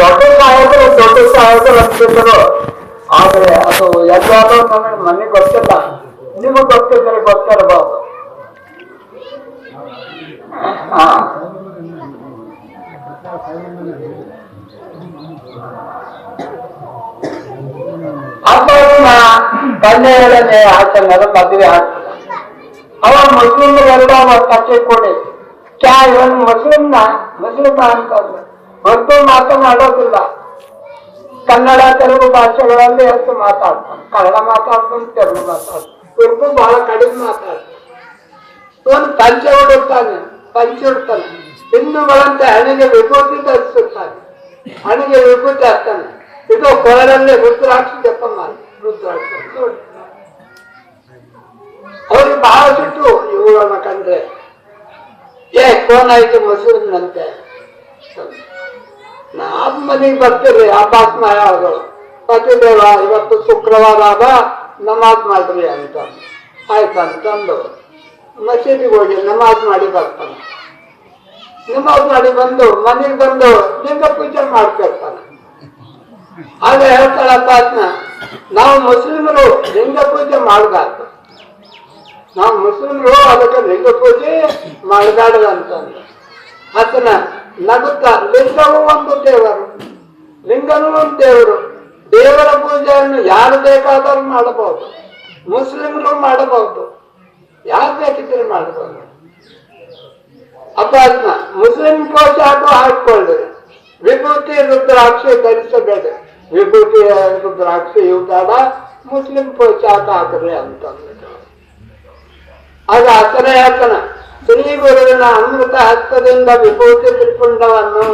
ದೊಡ್ಡ ಸಾಹೇಬರು ದೊಡ್ಡ ಸಾಹೇಬರು ಅಂತಿದ್ರು ಆದ್ರೆ ಅದು ಎಲ್ಲಾದ್ರೂ ನನಗೆ ನನಗೆ ಗೊತ್ತಿಲ್ಲ ನಿಮಗೆ ಗೊತ್ತಿದ್ರೆ ಗೊತ್ತಿರಬಹುದು ಹಾ ಅಬ್ಬನ ಕನ್ಯೆಗಳನ್ನೇ ಹಾಕಂದ್ರೆ ಮದುವೆ ಆಗ್ತದೆ ಅವ ಮುಸ್ಲಿಮರೆಲ್ಲ ಕಚ್ಚೆ ಕೊಡಿ ಕ್ಯಾ ಇವನ್ ಮುಸ್ಲಿಮ್ನ ಮುಸ್ಲಿಮ ಅಂತಂದ್ರೆ ಹೊರತು ಮಾತನಾಡೋದಿಲ್ಲ ಕನ್ನಡ, ತೆಲುಗು ಭಾಷೆಗಳಲ್ಲಿ ಹೆಚ್ಚು ಮಾತಾಡ್ತಾನೆ ಕನ್ನಡ ಮಾತಾಡ್ತಾನೆ ತೆಲುಗು ಮಾತಾಡ್ತಾನೆ ಉರ್ದು ಬಹಳ ಕಡಿಮೆ ಮಾತಾಡ್ತಾನೆ ಪಂಚ ಪಂಚೆ ಉಡುತ್ತಾನೆ ಪಂಚೆ ಉಡ್ತಾನೆ ಹಿಂದೂಗಳಂತೆ ಹಣಿಗೆ ವಿಭೂತಿ ಧರಿಸುತ್ತಾನೆ ಹಣಿಗೆ ವಿಭೂತಿ ಹಾಕ್ತಾನೆ. ಇದು ಕೊರಳಲ್ಲಿ ರುದ್ರಾಕ್ಷಿ ಜಪ ಮಾಡಿ. ರುದ್ರಾಕ್ಷಿ ನೋಡಿ. ಅವ್ರಿಗೆ ಬಹಳ ಸಿಟ್ಟು ಇವುಗಳನ್ನ ಕಂಡ್ರೆ. ಏ ಕೋನ್ ಆಯ್ತು ಮೊಸರಿನಂತೆ. ನಾವ್ ಮನೆಗೆ ಬರ್ತೀರಿ ಅಬ್ಬಾಸ್ ಅವರು ಪತಿದೇವ, ಇವತ್ತು ಶುಕ್ರವಾರ ಆದ ನಮಾಜ್ ಮಾಡ್ರಿ ಅಂತ. ಆಯ್ತಂತಂದು ಮಸೀದಿಗೆ ಹೋಗಿ ನಮಾಜ್ ಮಾಡಿ ಬರ್ತಾನೆ. ನಮಾಜ್ ಮಾಡಿ ಬಂದು, ಮನೆಗೆ ಬಂದು ಲಿಂಗ ಪೂಜೆ ಮಾಡ್ತಿರ್ತಾನೆ ಆಗ ಹೇಳ್ತಾಳ ಪಾತ್ನ ನಾವು ಮುಸ್ಲಿಮರು ಲಿಂಗ ಪೂಜೆ ಮಾಡಬಾರ್ದು. ನಾವು ಮುಸ್ಲಿಮರು ಅದಕ್ಕೆ ಲಿಂಗ ಪೂಜೆ ಮಾಡಬಾರ್ದು ಅಂತಂದು. ಆತನ ನಗುತ್ತ, ಲಿಂಗವೂ ಒಂದು ದೇವರು. ಲಿಂಗನೂ ಒಂದು ದೇವರು. ದೇವರ ಪೂಜೆಯನ್ನು ಯಾರು ಬೇಕಾದರೂ ಮಾಡಬಹುದು. ಮುಸ್ಲಿಮರು ಮಾಡಬಹುದು. ಯಾರು ಬೇಕಿದ್ರೆ ಮಾಡಬಹುದು. ಅದನ್ನ ಮುಸ್ಲಿಂ ಪೋಷಾಕು ಹಾಕಿಕೊಳ್ಳಿ ವಿಭೂತಿ ರುದ್ರಾಕ್ಷಿ ಧರಿಸಬೇಡಿ. ವಿಭೂತಿ ರುದ್ರಾಕ್ಷಿ ಇವು ಬೇಡ ಮುಸ್ಲಿಂ ಪೋಷಾಕ ಹಾಕ್ರಿ ಅಂತಂದ್ರು. ಆಗ ಅಸರೆ ಹೇಳ್ತಾನ ಶ್ರೀ ಗುರುವಿನ ಅಮೃತ ಹಸ್ತದಿಂದ ವಿಭೂತಿ ತ್ರಿಪುಂಡವನ್ನು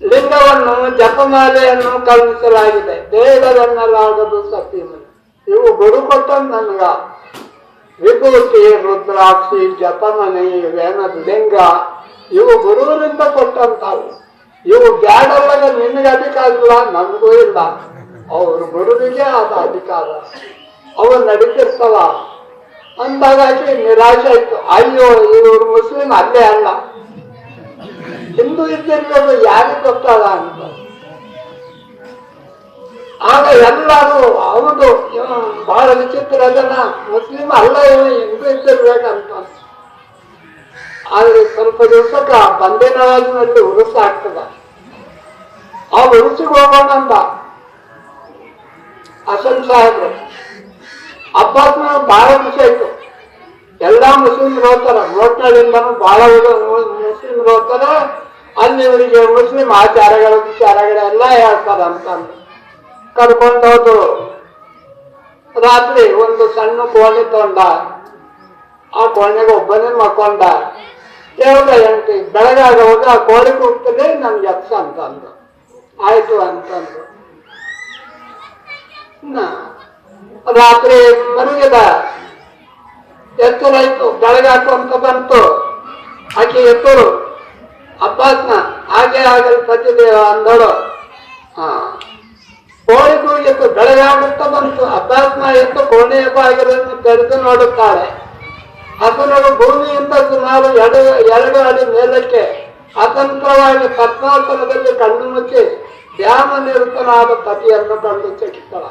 ಲಿಂಗವನ್ನು ಜಪಮಾಲೆಯನ್ನು ಕಳುಹಿಸಲಾಗಿದೆ. ದೇವರನ್ನಲಾಗದು ಸತ್ಯಮನು ಇವು ಗುರು ಕೊಟ್ಟ ನನಗ ವಿಭೂತಿ, ರುದ್ರಾಕ್ಷಿ, ಜಪಮನಿ ವೇನದ ಲಿಂಗ, ಇವು ಗುರುವಿನಿಂದ ಕೊಟ್ಟಂತವು ಇವು ಬ್ಯಾಡಲ್ಲದ ನಿನಗೆ ಅಧಿಕಾರ ಇಲ್ಲ ನಮಗೂ ಇಲ್ಲ. ಅವರು ಗುರುವಿಗೆ ಆದ ಅಧಿಕಾರ. ಅವು ನಡೀತಿರ್ತಾವ. ಅಂದಾಗ ನಿರಾಶೆ ಆಯ್ತು ಅಯ್ಯೋ, ಇವರು ಮುಸ್ಲಿಂ ಅಲ್ಲೇ ಅಲ್ಲ. ಹಿಂದೂ ಇದ್ದಿರ್ಬೇಕು ಯಾರಿಗೆ ಗೊತ್ತಲ್ಲ ಅಂತ. ಆಗ ಎಲ್ಲರೂ, ಹೌದು ಬಹಳ ವಿಚಿತ್ರ ಅದನ್ನ ಮುಸ್ಲಿಂ ಅಲ್ಲ ಇವನು ಹಿಂದೂ ಇದ್ದಿರ್ಬೇಕಂತ. ಆದ್ರೆ ಸ್ವಲ್ಪ ದಿವಸಕ್ಕ ಬಂದೇ ನವಾಜಿನಲ್ಲಿ ಉರುಸ ಆಗ್ತದ. ಆ ಉರುಸಿಗೆ ಹೋಗೋಣ ಅಂತ ಅಸಲ್ ಸಾಹೇಬ್ರು ಅಬ್ಬಾಸ್ ಬಹಳ ಖುಷಿ ಆಯ್ತು. ಎಲ್ಲಾ ಮುಸ್ಲಿಮ್ರು ಹೋಗ್ತಾರ ನೋಟ್ನಳ್ಳಿಂದನೂ ಬಹಳ ಮುಸ್ಲಿಮ್ರು ಹೋಗ್ತಾರ ಅಲ್ಲಿ ಇವರಿಗೆ ಮುಸ್ಲಿಂ ಆಚಾರಗಳು ವಿಚಾರಗಳೆಲ್ಲ ಹೇಳ್ತಾರ ಅಂತ ಕರ್ಕೊಂಡು ಹೋದ್ರು. ರಾತ್ರಿ ಒಂದು ಸಣ್ಣ ಕೋಣೆ ತಗೊಂಡ, ಆ ಕೋಣೆಗೆ ಒಬ್ಬನೇ ಮಕ್ಕೊಂಡ ಹೇಳ್ದ ಎಂಟಿ ಬೆಳಗಾಗ ಹೋಗಿ ಆ ಕೋಳಿ ಕೂಗ್ತದೆ ನಮ್ಗೆ ಯಕ್ಷ ಅಂತಂದು ಆಯ್ತು ಅಂತಂದು ನ- ರಾತ್ರಿ ಮರುಗಿದ ಎತ್ತರಾಯ್ತು ಬೆಳಗ್ಗೆ ಅಂತ ಬಂತು. ಆಕೆ ಎತ್ತರು. ಅಬ್ಬಾಸ್ನ ಹಾಗೆ ಆಗಲಿ ಸತ್ತಿದೇವ ಅಂದಳು. ಹಾ ಕೋಳಿ ಕೂಗಿತ್ತು ಬೆಳಗಾಗುತ್ತಾ ಬಂತು. ಅಬ್ಬಾಸ್ನ ಎತ್ತು ಕೋಣೆ ಹಬ್ಬ ಆಗಿರೋದನ್ನು ತೆರೆದು ನೋಡುತ್ತಾಳೆ ಅದನ್ನು ಭೂಮಿಯಿಂದ ಸುಮಾರು ಎರಡು ಎರಡು ಅಡಿ ಮೇಲಕ್ಕೆ ಅತಂತ್ರವಾಗಿ ಪದ್ಮಾಸನದಲ್ಲಿ ಕಣ್ಣು ಮುಚ್ಚಿ ಧ್ಯಾನ ನಿರತನಾದ ಪತಿಯನ್ನು ಕಂಡು ಚಕಿತಳ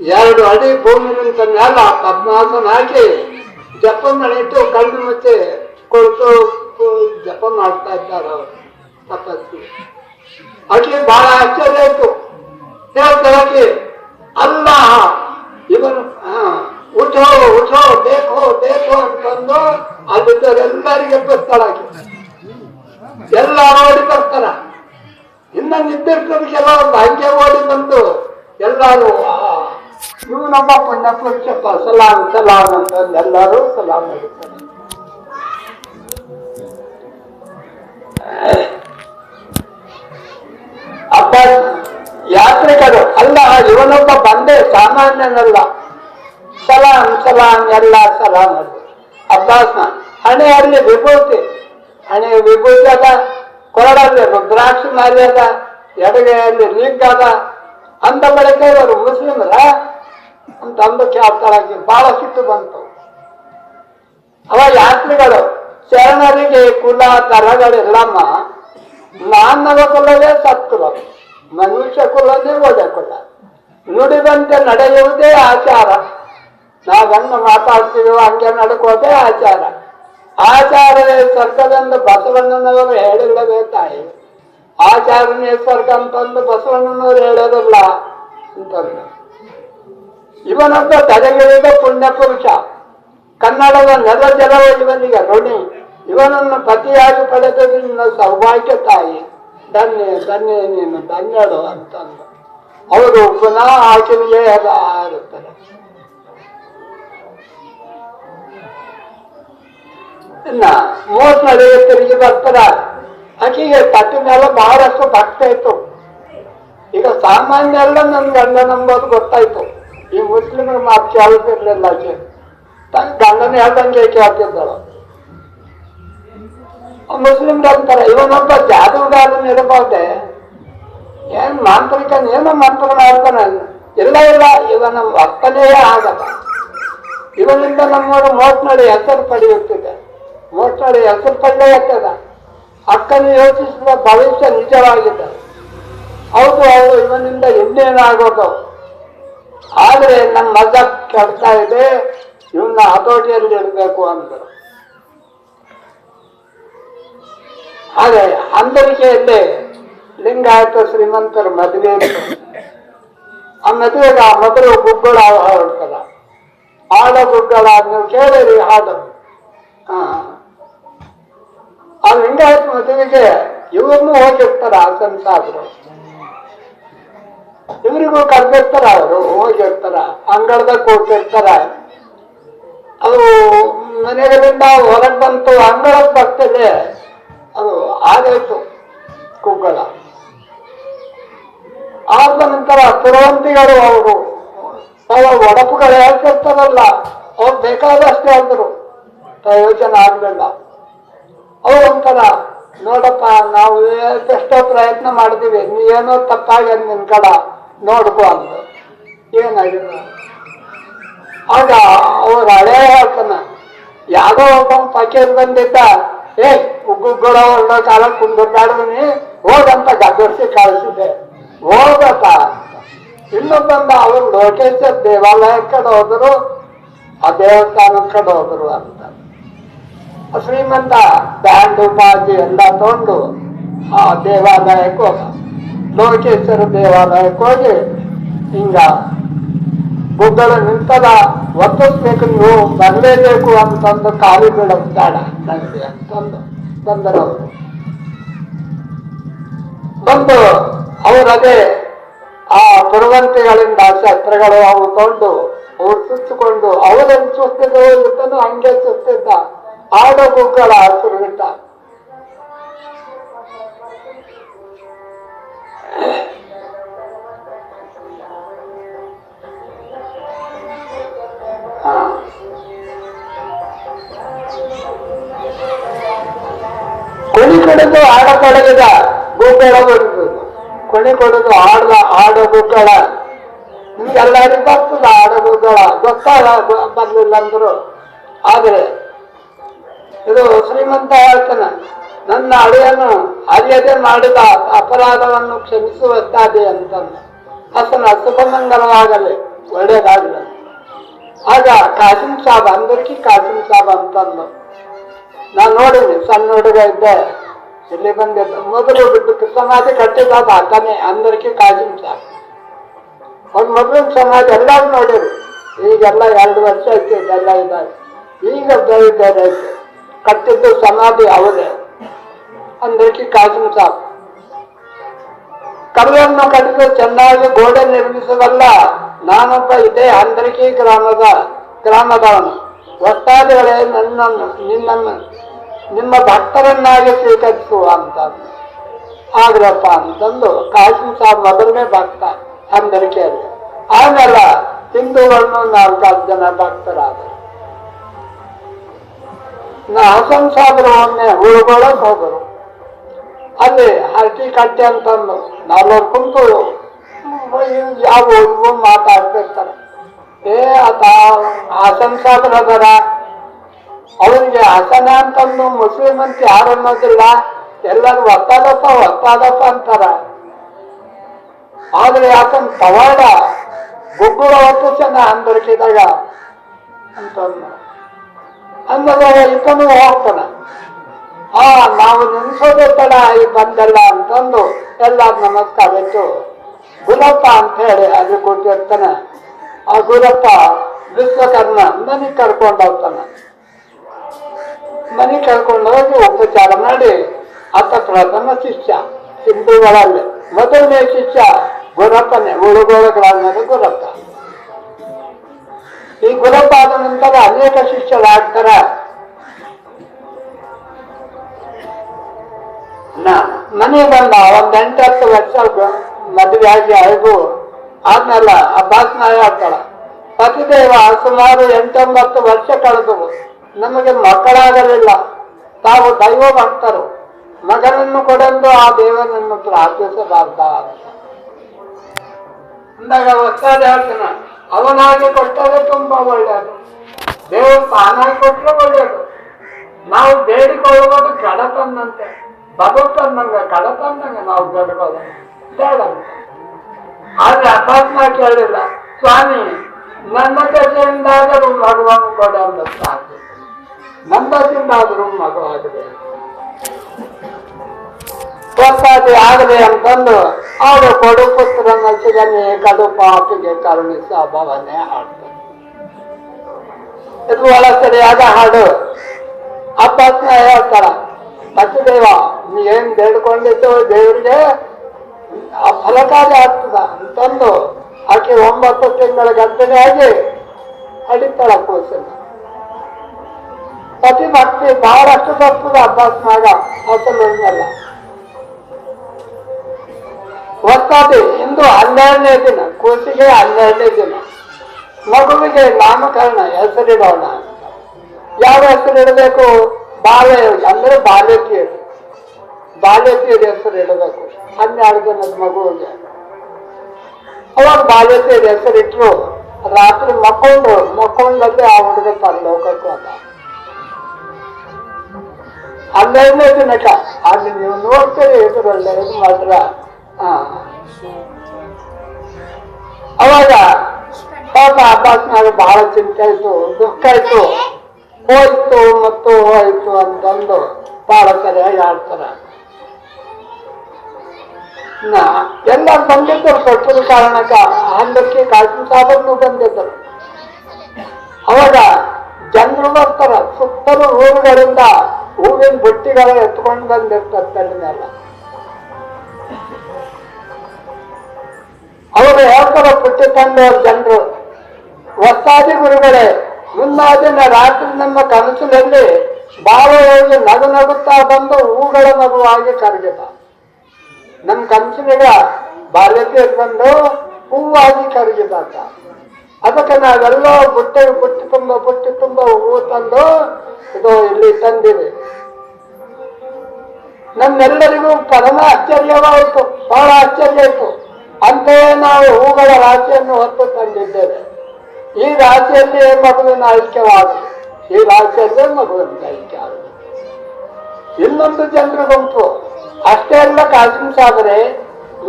ಎರಡು ಅಡಿ ಭೂಮಿ ನಿಂತ ಮ್ಯಾಲ ಪದ್ಮಾಸನ ಹಾಕಿ ಜಪ ಮಾಡಿಟ್ಟು ಕಣ್ಣು ಮುಚ್ಚಿ ಕೊಡ್ತು ಜಪ ಮಾಡ್ತಾ ಇದ್ದಾರೆ ಅವರು. ಆಕೆ ಬಹಳ ಆಶ್ಚರ್ಯ ಆಯ್ತು. ಹೇಳ್ತಾರೆ ಅಲ್ಲ, ಇವನು ಉಠೋ ಉಠೋ ಬೇಕೋ ಬೇಕೋ ಅಂತಂದು ಅದಕ್ಕೆಲ್ಲರಿಗೆ ಬರ್ತಾಳ ಎಲ್ಲ ಓಡಿ ಬರ್ತಾರ. ಇನ್ನ ನಿದ್ದಿರ್ತದ ಕೆಲವೊಂದು ಹಂಗೆ ಓಡಿ ಬಂದು ಎಲ್ಲರೂ ಇವನೊಬ್ಬ ಪುಣ್ಯ ಪುರುಷಪ್ಪ ಸಲಾಮ್ ಸಲಾಮ್ ಅಂತ ಎಲ್ಲರೂ ಸಲಾಮ್ ಹೇಳ್ತಾರೆ ಅಪ್ಪ ಯಾತ್ರಿಕರು, ಅಲ್ಲ ಇವನೊಬ್ಬ ಬಂದೆ, ಸಾಮಾನ್ಯನಲ್ಲ, ಸಲಾಂ ಸಲಾಂ ಎಲ್ಲ ಸಲಾಂ ಅದು ಅಬ್ಬಾಸ್ನ ಹಣೆಯಲ್ಲಿ ವಿಭೂತಿ ಹಣೆ ವಿಭೂತಿ ಅದ ಕೊರಡಲ್ಲಿ ರುದ್ರಾಕ್ಷಿ ಮಾರಿ ಅದ ಎಡಗೈಯಲ್ಲಿ ಲೀಗ್ ಅದ ಅಂದ ಬಳಿಕ ಇವರು ಮುಸ್ಲಿಮರ ಅಂತ ಅಂದು ಕೇಳ್ತಾಳಾಗಿ ಬಹಳ ಸಿಟ್ಟು ಬಂತು. ಅವ ಯಾತ್ರಿಗಳು, ಶರಣರಿಗೆ ಕುಲ ತರಗಳೆಲ್ಲಮ್ಮ ಮಾನವ ಕುಲವೇ ಸತ್ಕುಲ. ಮನುಷ್ಯ ಕುಲನೇ ಒಳ್ಳೆ ಕುಲ. ನುಡಿದಂತೆ ನಡೆಯುವುದೇ ಆಚಾರ. ನಾವನ್ನು ಮಾತಾಡ್ತೀವೋ ಹಂಗೆ ನಡ್ಕೋದೇ ಆಚಾರ. ಆಚಾರವೇ ಸ್ವರ್ಗವೆಂದು ಬಸವಣ್ಣನವರು ಹೇಳಿಲ್ಲವೇ ತಾಯಿ. ಆಚಾರನೇ ಸ್ವರ್ಗ ಅಂತಂದು ಬಸವಣ್ಣನವರು ಹೇಳೋದಿಲ್ಲ ಅಂತಂದು ಇವನೊಬ್ಬ ತಲೆಗಿಳಿದ ಪುಣ್ಯ ಪುರುಷ ಕನ್ನಡದ ನೆಲ ಜಲವ ಇವನಿಗೆ ಋಣಿ. ಇವನನ್ನು ಪತಿಯಾಗಿ ಪಡೆದ ಸೌಭಾಗ್ಯ ತಾಯಿ. ಧನ್ಯ ಧನ್ಯ ನೀನು, ಧನ್ಯಳು ಅಂತಂದು. ಅವರು ಪುನಃ ಆಚರಣೆ ಆಗುತ್ತಾರೆ ಇನ್ನ ಮೂವತ್ ನಡುವೆ ತಿರುಗಿ ಬರ್ತಾರ. ಆಕೆಗೆ ಪತಿನೆಲ್ಲ ಬಹಳಷ್ಟು ಭಕ್ತ ಇತ್ತು ಈಗ ಸಾಮಾನ್ಯ ಎಲ್ಲ ನನ್ನ ಗಂಡ ನಂಬೋದು ಗೊತ್ತಾಯ್ತು. ಈ ಮುಸ್ಲಿಮರ ಮಾತು ಕೇಳ್ತಿರ್ಲಿಲ್ಲ ಆಕೆ ತನ್ನ ಗಂಡನ ಹೇಳ್ದಂಗೆ ಕೇಳ್ತಿದ್ದಳು ಮುಸ್ಲಿಮ್ರು ಅಂತಾರೆ ಇವನೊಬ್ಬ ಜಾದೂಗಾರನ ಇರಬಾರ್ದೆ ಏನ್ ಮಾಂತ್ರಿಕ, ಏನು ಮಂತ್ರ ಮಾಡ್ತಾನೆ? ಇಲ್ಲ ಇಲ್ಲ, ಇವನ ವರ್ತನೆಯೇ ಆಗಲ್ಲ. ಇವನಿಂದ ನಮ್ಮವರು ಮೋಟ್ನಡಿ ಹೆಸರು ಪಡೆಯುತ್ತಿದೆ. ಮೋಟ್ನಡಿ ಹೆಸರು ಪಡೆಯುತ್ತದ. ಅಕ್ಕನು ಯೋಚಿಸಿದ ಭವಿಷ್ಯ ನಿಜವಾಗಿದೆ. ಹೌದು ಹೌದು, ಇವನಿಂದ ಇನ್ನೇನಾಗೋದು? ಆದ್ರೆ ನಮ್ಮ ಮಜ ಕೆಡ್ತಾ ಇದೆ ಇವನ್ನ ಹತೋಟಿಯಲ್ಲಿ ಇರಬೇಕು ಅಂದರು. ಹಾಗೆ ಅಂದರಿಕೆಯಲ್ಲಿ ಲಿಂಗಾಯತ ಶ್ರೀಮಂತರ ಮದುವೆ ಆ ಮದುವೆಗೆ ಆ ಮೊದಲು ಗುಗ್ಗಳ ಹೊರಡ್ತದ ಆಡ ಗುಗ್ಗಳ ನೀವು ಕೇಳಿರಿ ಹಾಡು. ಆ ಲಿಂಗಾಯತ ಮದುವೆಗೆ ಇವ್ರನ್ನೂ ಹೋಗಿರ್ತಾರ ಆ ಸಾಹೇಬ್ರು ಇವರಿಗೂ ಕರೆದಿರ್ತಾರ ಅವರು ಹೋಗಿರ್ತಾರ ಅಂಗಳದಾಗ ಕೂತಿರ್ತಾರ ಅದು ಮನೆಗಳಿಂದ ಹೊರಗೆ ಬಂತು, ಅಂಗಳದ ಬರ್ತದೆ. ಅದು ಆಗೋಯ್ತು ಕುಗ್ಗಳ ಆದ ನಂತರ ಪುರವಂತಿಗಳು ಅವರು, ಅವರ ಒಡಪುಗಳು ಹೇಳ್ತಿರ್ತಾರಲ್ಲ, ಅವ್ರು ಬೇಕಾದಷ್ಟು ಹೇಳಿದ್ರು ಪ್ರಯೋಜನ ಆಗಲಿಲ್ಲ. ಅವ್ರು ಒಂಥರ, ನೋಡಪ್ಪ, ನಾವು ಎಷ್ಟೋ ಪ್ರಯತ್ನ ಮಾಡಿದೀವಿ ಏನೋ ತಪ್ಪಾಗಿ ನಿನ್ ಕಡ. ನೋಡ್ಕೊ ಅಂತ. ಏನಾಗಿದೆ ಆಗ ಅವ್ರ ಹಳೆ ಹೇಳ್ತಾನ ಯಾವುದೋ ಒಬ್ಬ ಪಕೀರ್ ಬಂದಿದ್ದ, ಏ ಉಗ್ಗುಗಳ ಒಳ್ಳೆ ಕಾಲ ಕುಂದಿರ್ದಾಡ್ದನಿ ಹೋಗಂತ ಗದರ್ಸಿ ಕಳಿಸಿದೆ ಹೋಗಪ್ಪ. ಇನ್ನೊಬ್ಬಂದ ಅವ್ರು ಲೋಕೇಶ್ವರ ದೇವಾಲಯ ಕಡೆ ಹೋದರು, ಆ ದೇವಸ್ಥಾನದ ಕಡೆ ಹೋದರು ಅಂತ. ಶ್ರೀಮಂತ ಬ್ಯಾಂಡ್ ಉಪಾಧಿ ಎಲ್ಲ ತಗೊಂಡು ಆ ದೇವಾಲಯಕ್ಕೆ ಹೋಗ ಲೋಕೇಶ್ವರ ದೇವಾಲಯಕ್ಕೆ ಹೋಗಿ, ಹಿಂಗ ಗುಗ್ಗಳ ನಿಂತದ ಒತ್ತಿಸ್ಬೇಕು ನೀವು ಬರಲೇಬೇಕು ಅಂತಂದು ಕಾಲಿ ಬಿಡೋದು ಬೇಡ ನನಗೆ ಅಂತಂದು ಬಂದರು ಬಂದು ಅವರದೇ ಆ ಪುರವಂತಿಗಳಿಂದ ಶಸ್ತ್ರಗಳು ಅವು ತೊಗೊಂಡು ಅವ್ರು ಸುತ್ತಕೊಂಡು ಅವರನ್ನು ಸುತ್ತಿದ ಇರ್ತಾನೋ ಹಂಗೆ ಸುತ್ತಿದ್ದ. ಆಡ ಗುಗ್ಗಳ ಸುರುಗಿಟ್ಟ ಕೊಡಿ ಕೊಡೋದು ಆಡ ಗುಗ್ಗಳ ಬಂದು ಕೊಡಿ ಕೊಡದು ಆಡ ಆಡ ಗುಗ್ಗಳ ನಿಮ್ಗೆಲ್ಲರಿಗೂ ಬರ್ತದ ಆಡ ಗುಗ್ಗಳ ಗೊತ್ತಾಗ ಬರ್ಲಿಲ್ಲ ಅಂದ್ರು. ಆದ್ರೆ, ಇದು ಶ್ರೀಮಂತ ಹೇಳ್ತಾನೆ ನನ್ನ ಅಳಿಯನು ಅರಿಯದೆ ಮಾಡಿದ ಅಪರಾಧವನ್ನು ಕ್ಷಮಿಸುವದ್ದಾದೆ ಅಂತಂದ ಹಸನ ಶುಭಮಂಗಲವಾಗಲಿ ಒಳ್ಳೇದಾಗಲಿ ಆಗ ಕಾಸಿಂ ಸಾಬ್, ಅಂದರ್ಕಿ ಕಾಸಿಂ ಸಾಬ್ ಅಂತಂದು, ನಾನು ನೋಡಿದ್ವಿ ಸಣ್ಣ ಹುಡುಗ ಇದ್ದೆ, ಇಲ್ಲಿ ಬಂದಿದ್ದ. ಮೊದಲು ಬಿಟ್ಟು ಸಮಾಧಿ ಕಟ್ಟಿದಾಗ ಆತನೇ, ಅಂದರ್ಕಿ ಕಾಸಿಂ ಸಾಬ್. ಅವ್ರ ಮೊದಲಿನ ಸಮಾಧಿ ಎಲ್ಲರೂ ನೋಡಿರಿ. ಈಗೆಲ್ಲ ಎರಡು ವರ್ಷ ಐತಿ ಇದೆಲ್ಲ ಇದ್ದಾರೆ ಈಗ ಐತೆ ಕಟ್ಟಿದ್ದು ಸಮಾಧಿ ಅವರೇ. ಅಂದರ್ಕಿ ಕಾಸಿಂ ಸಾಬ್ ಕಲ್ಲನ್ನು ಕಡಿದು ಚೆನ್ನಾಗಿ ಗೋಡೆ ನಿರ್ಮಿಸಬಲ್ಲ ನಾನೊಬ್ಬ ಇದೇ ಅಂದ್ರಿಕಿ ಗ್ರಾಮದ ಗ್ರಾಮದವನು ಒಟ್ಟಾದಿಗಳೇ ನನ್ನನ್ನು ನಿನ್ನನ್ನು ನಿಮ್ಮ ಭಕ್ತರನ್ನಾಗಿ ಸ್ವೀಕರಿಸು ಅಂತ ಆಗ್ರಪ್ಪ ಅಂತಂದು ಕಾಸಿಂ ಸಾಬ್ ಮೊದಲನೇ ಭಕ್ತ ಅಂದರಿಕೆಯಲ್ಲಿ ಆಮೇಲೆ ಹಿಂದೂಗಳನ್ನು ನಾಲ್ಕಾರು ಜನ ಭಕ್ತರಾದರು ನಾ ಹಸನ್ ಸಾಬ್ರು ಒಮ್ಮೆ ಉಳ್ಗೊಳಕ್ ಹೋದರು ಅಲ್ಲಿ ಹರಟಿ ಕಟ್ಟೆ ಅಂತಂದು ನಾಲ್ವರು ಕುಂತು ಯಾವ ಇವು ಮಾತಾಡ್ತಿರ್ತಾರೆ. ಏ ಆತ ಹಾಸನ್ ಸಾಬ್ರ ಅದರ ಅವನಿಗೆ ಹಸನ ಅಂತಂದು ಮುಸ್ಲಿಂ ಅಂತ ಯಾರು ಅನ್ನೋದಿಲ್ಲ. ಎಲ್ಲರೂ ಒತ್ತಾದಪ್ಪ ಒತ್ತಾದಪ್ಪ ಅಂತಾರ. ಆದ್ರೆ ಯಾಕಂದ್ ಪವಾಡ, ಗುಗ್ಗುಳ ಹೊತ್ತು ಚೆನ್ನ ಅಂದರ್ಕಿದಾಗ ಅಂತ ಅಂದ್ರೆ ಈತನು ಹೋಗ್ತಾನ. ಆ, ನಾವು ನೆನ್ಸೋದೇ ತಡ ಈ ಬಂದಲ್ಲ ಅಂತಂದು ಎಲ್ಲ ನಮಸ್ಕಾರ ಇಟ್ಟು ಗುರಪ್ಪ ಅಂತ ಹೇಳಿ ಅಲ್ಲಿ ಕೊಟ್ಟಿರ್ತಾನೆ ಆ ಗುರಪ್ಪ ವಿಶ್ವಕರ್ಮ ಮನೆ ಕರ್ಕೊಂಡು ಹೋಗ್ತಾನ. ಮನೆ ಕರ್ಕೊಂಡು ಹೋಗಿ ಉಪಚಾರ ಮಾಡಿ ಆತ ಪ್ರಥಮ ಶಿಷ್ಯ ಹಿಂದೂಗಳಲ್ಲಿ ಮೊದಲನೇ ಶಿಷ್ಯ ಗುರಪ್ಪನೇ ಉಳುಗೋಳಗಳಾದ್ಮೇಲೆ ಗುರಪ್ಪ ಈ ಗುರಪ್ಪ ಆದ ನಂತರ ಅನೇಕ ಶಿಷ್ಯರಾಗ್ತಾರ ನ- ಮನೆ ಬಂದ, ಒಂದ್ ಎಂಟು ಹತ್ತು ವರ್ಷ ಮದುವೆ ಆಗಿ ಆಯ್ದು ಆದ್ಮೇಲೆ ಭಾಷಣ ಹೇಳ್ತಾಳ ಪತಿದೇವ ಸುಮಾರು ಎಂಟೊಂಬತ್ತು ವರ್ಷ ಕಳೆದು ನಮಗೆ ಮಕ್ಕಳಾಗಲಿಲ್ಲ. ತಾವು ದೈವ ಭಕ್ತರು. ಮಗನನ್ನು ಕೊಡೆಂದು ಆ ದೇವನನ್ನು ಪ್ರಾರ್ಥಿಸಬಾರ್ದ ಅಂದಾಗ ಒತ್ತಾದ ಹೇಳ್ತಾನ, ಅವನಾಗಿ ಕೊಟ್ಟರೆ ತುಂಬಾ ಒಳ್ಳೆಯದು. ದೇವರು ತಾನಾಗಿ ಕೊಟ್ಟರೆ ಒಳ್ಳೆಯದು. ನಾವು ಬೇಡಿಕೊಳ್ಳುವುದು ಕಡತನ್ನಂತೆ. ಬದುಕನ್ನಂಗ ಕಡತನ್ನಂಗ ನಾವು ಬೇಡ. ಆದ್ರೆ ಅಪಾತ್ಮ ಕೇಳಿಲ್ಲ. ಸ್ವಾಮಿ, ನನ್ನ ಕಥೆಯಿಂದಾದರೂ ಭಗವಾನ್ ಕೊಡ ಪ್ರಾರ್ಥನೆ ನಂದದಿಂದಾದರೂ ಮಗು ಆಗದೆ. ಸ್ವತ್ತಾದಿ ಆಗದೆ ಅಂತಂದು ಆಗ ಕೊಡು ಪುತ್ರ ಸಿಗನೆ ಕಡು ಪಾಪಿಗೆ ಕರುಣಿಸ ಭವನೆ ಹಾಡ್ತಾನೆ ಇದು ಒಳ ಸರಿಯಾದ ಹಾಡು. ಅಪ್ಪಾತ್ಮ ಹೇಳ್ತಾರ ಪತಿದೇವ ಏನ್ ಬೇಡ್ಕೊಂಡಿದ್ದೋ ದೇವರಿಗೆ ಆ ಫಲಕಾರಿ ಆಗ್ತದ. ಅಂತಂದು ಆಕೆ ಒಂಬತ್ತು ತಿಂಗಳ ಗಂಟೆಗೆ ಆಗಿ ಅಡಿತಾಳ ಕೂಸನ್ನ ಪತಿ ಭಕ್ತಿ ಬಹಳಷ್ಟು ಬರ್ತದ ಅಭ್ಯಾಸನಾಗ ಅಸಲಲ್ಲ ಒತ್ತಾದಿ ಇಂದು ಹನ್ನೆರಡನೇ ದಿನ, ಕೂಸಿಗೆ ಹನ್ನೆರಡನೇ ದಿನ. ಮಗುವಿಗೆ ನಾಮಕರಣ, ಹೆಸರಿಡೋಣ ಯಾವ ಹೆಸರಿಡಬೇಕು? ಬಾಲ್ಯ ಅಂದ್ರೆ ಬಾಲ್ಯಕಿಯರು ಬಾಲ್ಯಕಿಯರ ಹೆಸರು ಇಡಬೇಕು. ಹನ್ನೆರಡು ಮಗು ಮಗುವಿಗೆ ಅವಾಗ ಬಾಲ್ಯಕಿಯರ ಹೆಸರಿಟ್ರು ರಾತ್ರಿ ಮಕ್ಕೊಂಡು, ಮಕ್ಕೊಂಡಲ್ಲಿ ಆ ಹುಡುಗ ಪರಲೋಕಕ್ಕೆ ಹೋದ. ಹನ್ನೆರಡನೇ ದಿನಕ, ಅಲ್ಲಿ ನೀವು ನೋಡ್ತೀರಿ ಇದರಲ್ಲಿ ಇದು ಮಾತ್ರ. ಅವಾಗ ಪಾಪ ಅಬ್ಬಾಸ್ನಾಗ ಬಹಳ ಚಿಂತೆ ಆಯ್ತು, ದುಃಖ ಆಯ್ತು. ಹೋಯ್ತು ಮತ್ತು ಹೋಯ್ತು ಅಂತಂದು ಬಹಳ ಸರಿಯಾಗಿ ಆಡ್ತಾರ ನಾ ಎಲ್ಲ ಬಂದಿದ್ದರು ಸ್ವಲ್ಪ ಕಾರಣಕ್ಕ ಹಂದಕ್ಕೆ ಕಾಶಿ ಸಾಬನ್ನು ಬಂದಿದ್ದರು. ಅವಾಗ ಜನರು ಬರ್ತಾರ, ಸುತ್ತಲೂ ಊರುಗಳಿಂದ ಹೂವಿನ ಬುಟ್ಟಿಗಳ ಎತ್ಕೊಂಡು ಬಂದಿರ್ತಾರೆ ತಲೆ ಮೇಲೆ ಅವರು ಹೇಳ್ತಾರ ಬುಟ್ಟಿ ತಂದವ್ರ ಜನರು ಹೊಸಾದಿ ಗುರುಗಳೇ ಮುನ್ನಾದಿನ ರಾತ್ರಿ ನಮ್ಮ ಕನಸಿನಲ್ಲಿ ಬಾಳೆಯಲ್ಲಿ ನಗು ನಗುತ್ತಾ ಬಂದು ಹೂಗಳ ನಗುವಾಗಿ ಕರಗಿದ. ನಮ್ಮ ಕನಸಿನಾಗ ಬಾಲ್ಯಕ್ಕೆ ಬಂದು ಹೂವಾಗಿ ಕರಗಿದಾತ ಅದಕ್ಕೆ ನಾವೆಲ್ಲ ಬುಟ್ಟೆ, ಬುಟ್ಟಿ ತುಂಬ ಬುಟ್ಟಿ ತುಂಬ ಹೂವು ತಂದು ಇದು ಇಲ್ಲಿ ತಂದಿವಿ ನಮ್ಮೆಲ್ಲರಿಗೂ ಪರಮ ಆಶ್ಚರ್ಯವಾಯಿತು, ಬಹಳ ಆಶ್ಚರ್ಯ ಆಯಿತು ಅಂತೆಯೇ ನಾವು ಹೂಗಳ ರಾಶಿಯನ್ನು ಹೊತ್ತು ತಂದಿದ್ದೇವೆ. ಈ ರಾಶಿಯಲ್ಲಿ ಮಗುವಿನ ಐಕ್ಯವಾದ ಈ ರಾಶಿಯಲ್ಲೇ ಮಗುವಿನ ಐಕ್ಯ ಆಗಲಿ. ಇನ್ನೊಂದು ಜನರ ಗುಂಪು ಅಷ್ಟೇ ಅಲ್ಲ ಕಾಸಿಂ ಸಾಗರೆ,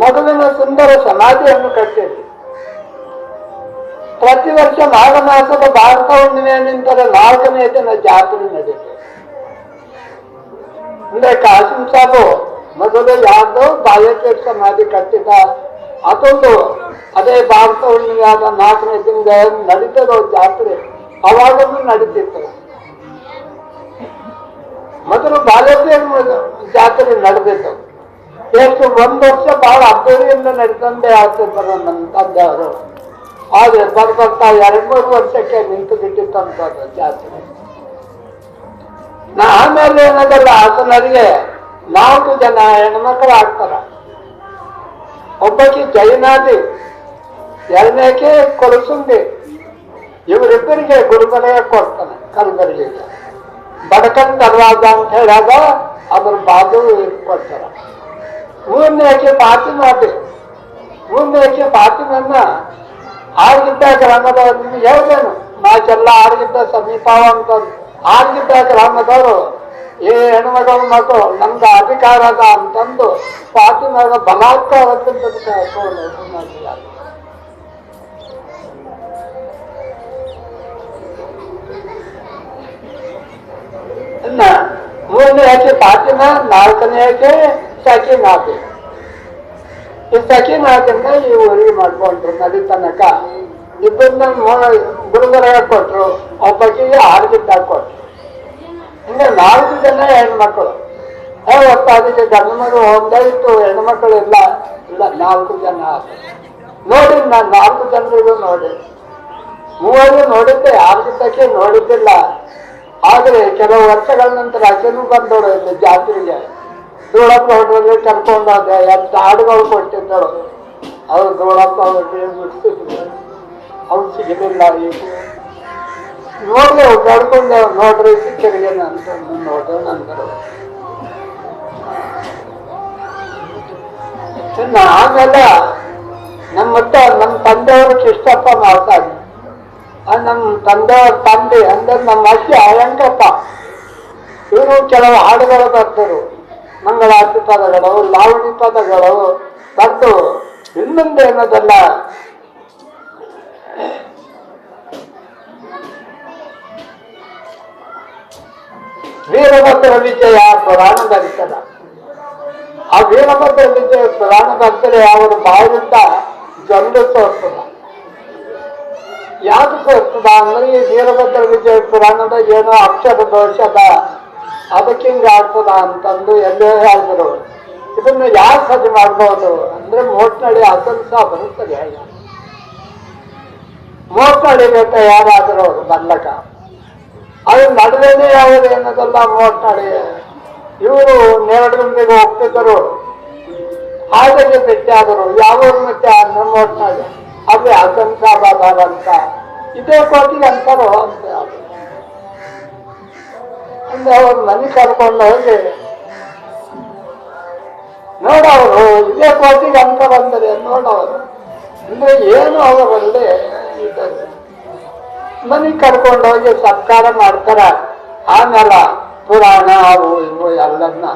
ಮೊದಲಿನ ಸುಂದರ ಸಮಾಧಿಯನ್ನು ಕಟ್ಟಿದೆ. ಪ್ರತಿ ವರ್ಷ ಮಾಘ ಮಾಸದ ಭಾರತ ಹುಣ್ಣಿಮೆ ನಿಂತರ ನಾಲ್ಕನೇ ದಿನ ಜಾತ್ರೆ ನಡೀತು ಅಂದ್ರೆ ಕಾಸಿಂ ಸಾಬು ಮೊದಲು ಯಾರ್ದೋ ಬಾಲ್ಯಕ್ಕೆ ಸಮಾಧಿ ಕಟ್ಟಿದ ಅದೊಂದು ಅದೇ ಭಾರತ ಹುಣ್ಣಿಮೆ ಆದ ನಾಲ್ಕನೇ ದಿನದ ಜಾತ್ರೆ ಅವಾಗಲೂ ನಡೀತಿತ್ತು. ಮೊದಲು ಬಾಲ್ಯದೇ ಜಾತ್ರೆ ನಡೆದಿತ್ತು? ಎಷ್ಟು ಒಂದು ವರ್ಷ ಬಹಳ ಅದ್ದೂರಿಯಿಂದ ನಡ್ಕೊಂಡೇ ಆಗ್ತಿರ್ತಾರೆ ನಮ್ಮ ತಂದೆಯವರು. ಆದ್ರೆ ಬರ್ಬರ್ತಾ ಎರಡ್ ಮೂರು ವರ್ಷಕ್ಕೆ ನಿಂತು ಬಿಟ್ಟಿತ್ತಂತದ್ದು ಜಾತ್ರೆ. ನಾ ಆಮೇಲೆ ಏನದಲ್ಲ ಆತನರಿಗೆ ನಾಲ್ಕು ಜನ ಹೆಣ್ಮಕ್ಳು ಆಗ್ತಾರ. ಒಬ್ಬಕ್ಕೆ ಜೈನಾದಿ, ಎರಡನೇಕೆ ಕೊಲಸುಂಡಿ ಇವರಿಬ್ಬರಿಗೆ ಗುರುಮನೆಯ ಕೊಡ್ತಾನೆ ಕಲ್ಬರ್ಗಿಗೆ. ಬಡಕನ್ ದರ್ವಾಜ ಅಂತ ಹೇಳಾಗ ಅದ್ರ ಬಾಜು ಕೊಡ್ತಾರ. ಮೂರನೇಕೆ ಫಾತಿಮಾದಿ ಮೂರನೇಕೆ ಪಾತಿನನ್ನ ಆರ್ಗಿದ್ದ ಗ್ರಾಮದ ನಿಮ್ಗೆ ಹೇಳ್ದೇನು ಮಾಚೆಲ್ಲ ಆರ್ಗಿದ್ದ ಸಮೀಪ ಅಂತ ಆರ್ಗಿದ್ದ ಗ್ರಾಮದವರು, ಏ ಹೆಣ್ಮಗಳು ಮಕ್ಕಳು ನಮ್ಗೆ ಅಧಿಕಾರ ಅದ ಅಂತಂದು ಪಾತಿನಾಗ ಬಲಾತ್ಕಾರ ಕರ್ಕೊಂಡು ಇನ್ನ ಮೂರನೇ ಆಕೆ ಫಾತಿಮಾ ನಾಲ್ಕನೇ ಆಕೆ ಸಕೀನಾಥಿ ಈ ಸಕೀನಾಥನ್ನ ಈ ಊರಿಗೆ ಮಾಡ್ಕೊಂಡ್ರು, ನದಿ ತನಕ. ಇಬ್ಬರನ್ನ ಗುರುಗರ ಕೊಟ್ರು ಒಬ್ಬಕ್ಕಿಗೆ ಆರು ಗಿಟ್ಟ ಕೊಟ್ರು. ಹಿಂಗೆ ನಾಲ್ಕು ಜನ ಹೆಣ್ಮಕ್ಳು. ಅವತ್ತು ಅದಕ್ಕೆ ಗಂಡು ಮಗು ಒಂದಾಯ್ತು ಹೆಣ್ಮಕ್ಳು ಇಲ್ಲ. ಇಲ್ಲ, ನಾಲ್ಕು ಜನ. ನೋಡಿ, ನಾನು ನಾಲ್ಕು ಜನರಿಗೂ ನೋಡಿ ಮೂವರು ನೋಡಿದ್ದೆ ಆರ್ಗಿದ್ದಕ್ಕೆ ನೋಡಿದ್ದಿಲ್ಲ. ಆದ್ರೆ ಕೆಲವು ವರ್ಷಗಳ ನಂತರ ಬಂದೋಳು ಇಲ್ಲಿ ಜಾತ್ರೆಗೆ. ಧೂಳಪ್ಪ ಹೊಟ್ಟೆ ಕರ್ಕೊಂಡಾಗ ಎಷ್ಟು ಹಾಡುಗಳು ಕೊಟ್ಟಿದ್ದರು. ಅವ್ರು ಧೂಳಪ್ಪ ಹೊಟ್ಟೆ ಅವ್ರು ಸಿಗಲಿಲ್ಲ ಈಗ ಅವ್ರು ನಡ್ಕೊಂಡೆ ನೋಡ್ರಿ ಸಿಕ್ಕರಿಗೆ ಅಂತ ನೋಡ್ರಿ ನಂತರ ಆಮೇಲೆ ನಮ್ಮ ಮತ್ತೆ ನಮ್ಮ ತಂದೆಯವರು ಕೃಷ್ಣಪ್ಪ ಮಾಡ್ತಾರೆ ನಮ್ಮ ತಂದೆಯವ್ರ ತಂದೆ, ಅಂದ್ರೆ ನಮ್ಮ ಅಜ್ಜಿ ಅಯ್ಯಂಗಪ್ಪ ಇವರು ಕೆಲವು ಹಾಡುಗಳು ಬರ್ತರು ಮಂಗಳಾರತಿ ಪದಗಳು ಲಾವಣಿ ಪದಗಳು ಮತ್ತು ಇನ್ನೊಂದು ಏನದಲ್ಲ? ವೀರಭದ್ರ ವಿಜಯ ಪುರಾಣ ಬರೀತದ ಆ ವೀರಭದ್ರ ವಿಜಯ ಪುರಾಣ ಬರ್ತದೆ ಅವರ ಬಾಯಿಂದ ಜನರು ತೋರ್ತದ ಯಾಕೆ ಇರ್ತದ ಅಂದ್ರೆ ಈ ವೀರಭದ್ರ ವಿಜಯ ಪುರಾಣದ ಏನೋ ಅಕ್ಷರ ದೋಷದ, ಅದಕ್ಕೆ ಹಿಂಗೆ ಆಗ್ತದ ಅಂತಂದು ಎಲ್ಲೇ ಹೇಳಿದ್ರು ಇದನ್ನು ಯಾರು ಸರಿ ಮಾಡ್ಬೋದು? ಅಂದ್ರೆ ಅವಶಂದು ಸಹ ಬರುತ್ತದೆ. ಮೋಟ್ನಳ್ಳಿ ಬೇಕ ಯಾರಾದರೂ ಅವರು ಬರ್ಲಕ ಅದು ನಡುವೆನೇ ಯಾವ್ದು ಏನದಲ್ಲ ಮೋಟ್ನಳ್ಳಿ. ಇವರು ನೇರಡಿಗೆ ಹೋಗ್ತಿದ್ದರು ಹಾಗೆ ಆದರು ಯಾವ ಮತ್ತೆ ಅಂದ್ರೆ ಮೋಟ್ನಡಿ ಅದೇ ಅಸಂಸಾಬಾದ ಅಂತ ಇದೇ ಕೋಟಿ ಅಂತಾರೋ ಅಂತ. ಅಂದ್ರೆ ಅವ್ರ ಮನೆ ಕರ್ಕೊಂಡು ಹೋಗಿ ನೋಡವರು, ಇದೇ ಕೋಟಿಗೆ ಅಂತ ಬಂದರೆ ನೋಡವರು. ಅಂದ್ರೆ ಏನು ಅವರಲ್ಲಿ ಮನೆ ಕರ್ಕೊಂಡು ಹೋಗಿ ಸತ್ಕಾರ ಮಾಡ್ತಾರ. ಆಮೇಲೆ ಪುರಾಣ, ಅವು ಇವು ಎಲ್ಲನ್ನ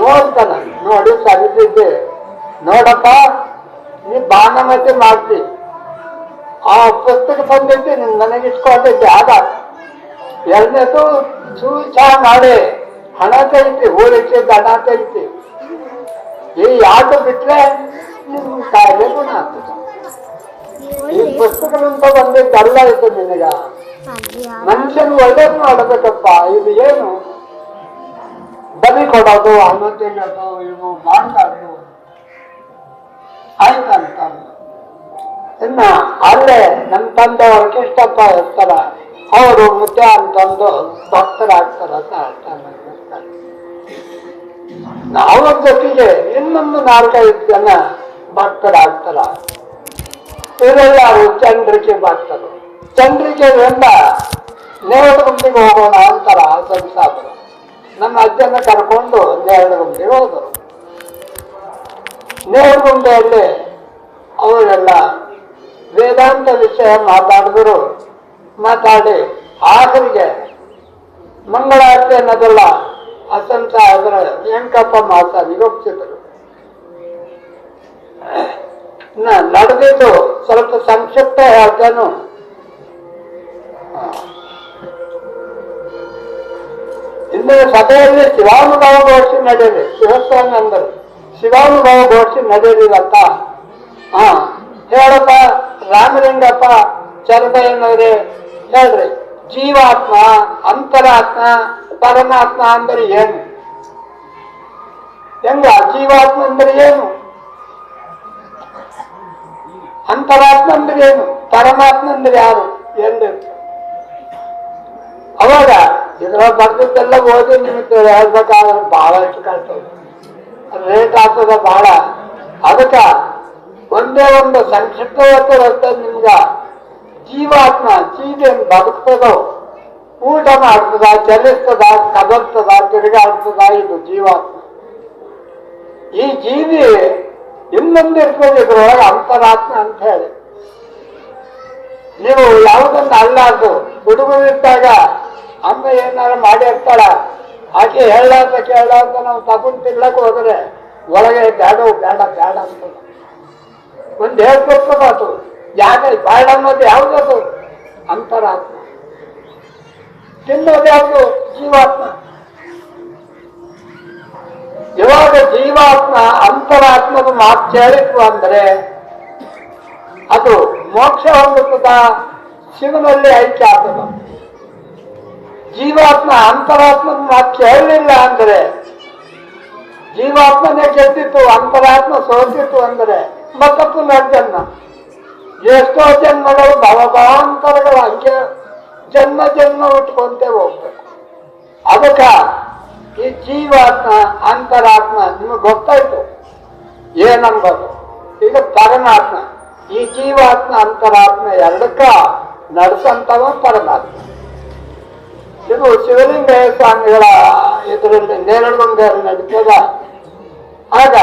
ನೋಡ್ತಾನ. ನೋಡಿ ಸರಿದಿದ್ದೆ ನೋಡಪ್ಪ. ನೀ ಮತ್ತೆ ಮಾಡ್ತಿ. ಆ ಪುಸ್ತಕ ಬಂದೈತಿ ನಿನ್ ಇಟ್ಕೊಂಡಿದ್ದೆ ಆಗ ಎರಡನೇದು ಚೂಚ ಮಾಡಿ ಹಣ ತೆಗಿತಿ ಹೋಲಿಕೆ ದಣ ತೆಗಿತಿ. ಈ ಯಾಕೆ ಬಿಟ್ರೆ ನಿಮ್ ಕಾಯಿಲೆ ಗುಣ ಆಗ್ತದೆ. ಈ ಪುಸ್ತಕದಿಂದ ಬಂದಿದ್ದಲ್ಲ ಇತ್ತು ನಿನಗ. ಮನುಷ್ಯನು ಒಳ್ಳೇದು ಮಾಡಬೇಕಪ್ಪ, ಇದು ಏನು? ಬಲಿ ಕೊಡೋದು ಹಣ ತೆಗೋದು ಇವು ಮಾಡಬಾರ್ದು ಆಯ್ತಂತ. ಇನ್ನ ಅಲ್ಲೇ ನಮ್ಮ ತಂದೆ ವರಕೃಷ್ಣಪ್ಪ ಇರ್ತಾರ ಅವರು ಮುದ್ದೆ ಅಂತಂದು ಭಕ್ತರಾಗ್ತಾರ ಅಂತ ಅರ್ಥ ಅವ್ರ ಜೊತೆಗೆ ಇನ್ನೊಂದು ನಾಲ್ಕೈದು ಜನ ಭಕ್ತರಾಗ್ತಾರ ಇವರೆಲ್ಲರೂ ಚಂದ್ರಿಕೆ ಭಕ್ತರು. ಎಲ್ಲ ನೇರಡುಗುಂದಿಗೆ ಹೋಗೋಣ ಅಂತಾರ ಸಂಸಾದರು ನಮ್ಮ ಅಜ್ಜನ ಕರ್ಕೊಂಡು ನೇರಡುಗುಂದಿಗೆ ಹೋದರು. ನೇರಗುಂದೆಯಲ್ಲಿ ಅವರೆಲ್ಲ ವೇದಾಂತ ವಿಷಯ ಮಾತಾಡಿದ್ರು. ಮಾತಾಡಿ ಆಖರಿಗೆ ಮಂಗಳಾರತಿ ಅನ್ನೋದೆಲ್ಲ ಅಸಂತ ಅದರ ವೆಂಕಪ್ಪ ಮಾತಾಡಿ ಹೋಗ್ತಿದ್ರು ನಡೆದಿದ್ದು ಸ್ವಲ್ಪ ಸಂಕ್ಷಿಪ್ತ ಹೇಳ್ತಾನು. ಇನ್ನು ಸಭೆಯಲ್ಲಿ ಶಿವಾನುಭವ ವರ್ಷ ನಡೆಯಲಿ, ಶಿವಸ್ವಾಮಿ ಅಂದರು. ಶಿವಾನುಭವ ಘೋಷಿ ನಡೆಯಲಿಲ್ಲತ್ತ ಹಾ, ಹೇಳಪ್ಪ, ರಾಮಲಿಂಗಪ್ಪ ಚರಬಯ್ಯನವರೇ ಹೇಳ್ರಿ, ಜೀವಾತ್ಮ, ಅಂತರಾತ್ಮ, ಪರಮಾತ್ಮ ಅಂದ್ರೆ ಏನು? ಹೆಂಗ, ಜೀವಾತ್ಮ ಅಂದ್ರೆ ಏನು? ಅಂತರಾತ್ಮ ಅಂದ್ರೆ ಏನು? ಪರಮಾತ್ಮ ಅಂದ್ರೆ ಯಾರು? ಎಂದು. ಅವಾಗ ಇದ್ರ ಬರ್ದಿದ್ದೆಲ್ಲ ಓದಿ ನಿಮಗೆ ಹೇಳ್ಬೇಕಾದ್ರೆ ಬಹಳಷ್ಟು ಕಾಯ್ತದೆ ರೇಟ್ ಆಗ್ತದ ಬಹಳ. ಅದಕ್ಕ ಒಂದೇ ಒಂದು ಸಂಕ್ಷಿಪ್ತವತ್ತ ಅಂತ ನಿಮ್ಗ ಜೀವಾತ್ಮ ಜೀವೇನ್ ಬದುಕ್ತದೋ, ಊಟ ಮಾಡ್ತದ, ಚಲಿಸ್ತದ ಕದಲ್ತದ ತಿರುಗಾಡ್ತದ ಇದು ಜೀವಾತ್ಮ. ಈ ಜೀವಿ ಇನ್ನೊಂದು ಇರ್ತದೆ ಇದ್ರೊಳಗೆ ಅಂತರಾತ್ಮ ಅಂತ ಹೇಳಿ. ನೀವು ಯಾವುದೊಂದು ಅಲ್ಲಾರ್ದು ಹುಡುಗರಿದ್ದಾಗ ಅಮ್ಮ ಏನಾರು ಮಾಡಿರ್ತಾಳ ಆಕೆ ಕೇಳ ಅಂತ ನಾವು ತಗೊಂಡು ತಿನ್ಲಕ್ಕೆ ಹೋದ್ರೆ ಒಳಗೆ ಬೇಡ ಬೇಡ ಬೇಡ ಅಂತ. ಒಂದು ಹೇಳ್ಕೊಡ್ಕೋಬಾರ್ದು ಯಾಕೆ? ಬೇಡ ಅನ್ನೋದು ಯಾವುದದು ಅಂತರಾತ್ಮ. ತಿನ್ನೋದು ಯಾವುದು? ಜೀವಾತ್ಮ. ಯಾವಾಗ ಜೀವಾತ್ಮ ಅಂತರಾತ್ಮದ ಮಾತು ಕೇಳಿತು ಅಂದರೆ ಅದು ಮೋಕ್ಷ ಹೊಂದುತ್ತದ ಶಿವನಲ್ಲಿ ಐಕ್ಯ ಆಗ್ತದ ಜೀವಾತ್ಮ ಅಂತರಾತ್ಮ ನಾವು ಕೇಳಲಿಲ್ಲ ಅಂದ್ರೆ, ಜೀವಾತ್ಮನೇ ಗೆದ್ದಿತ್ತು ಅಂತರಾತ್ಮ ಸೋತಿತ್ತು ಅಂದ್ರೆ ಮತ್ತೆ ಪುನರ್ಜನ್ಮ ಎಷ್ಟೋ ಜನ್ಮಗಳು ಭವಭಾಂತರಗಳ ಅಂಕೆ ಜನ್ಮ ಜನ್ಮ ಉಟ್ಕೊಂತೆ ಹೋಗ್ಬೇಕು. ಅದಕ್ಕ ಈ ಜೀವಾತ್ಮ, ಅಂತರಾತ್ಮ ನಿಮಗೆ ಗೊತ್ತಾಯ್ತು. ಏನಂಬದು? ಈಗ ಪರಮಾತ್ಮ. ಈ ಜೀವಾತ್ಮ, ಅಂತರಾತ್ಮ ಎರಡಕ್ಕ ನಡೆಸಂತವ ಪರಮಾತ್ಮ. ಇದು ಶಿವಲಿಂಗಯ್ಯ ಸ್ವಾಮಿಗಳ ಇದರಲ್ಲಿ ನೇರಳಗೊಂಡಲ್ಲಿ ನಡೀತದ ಆಗ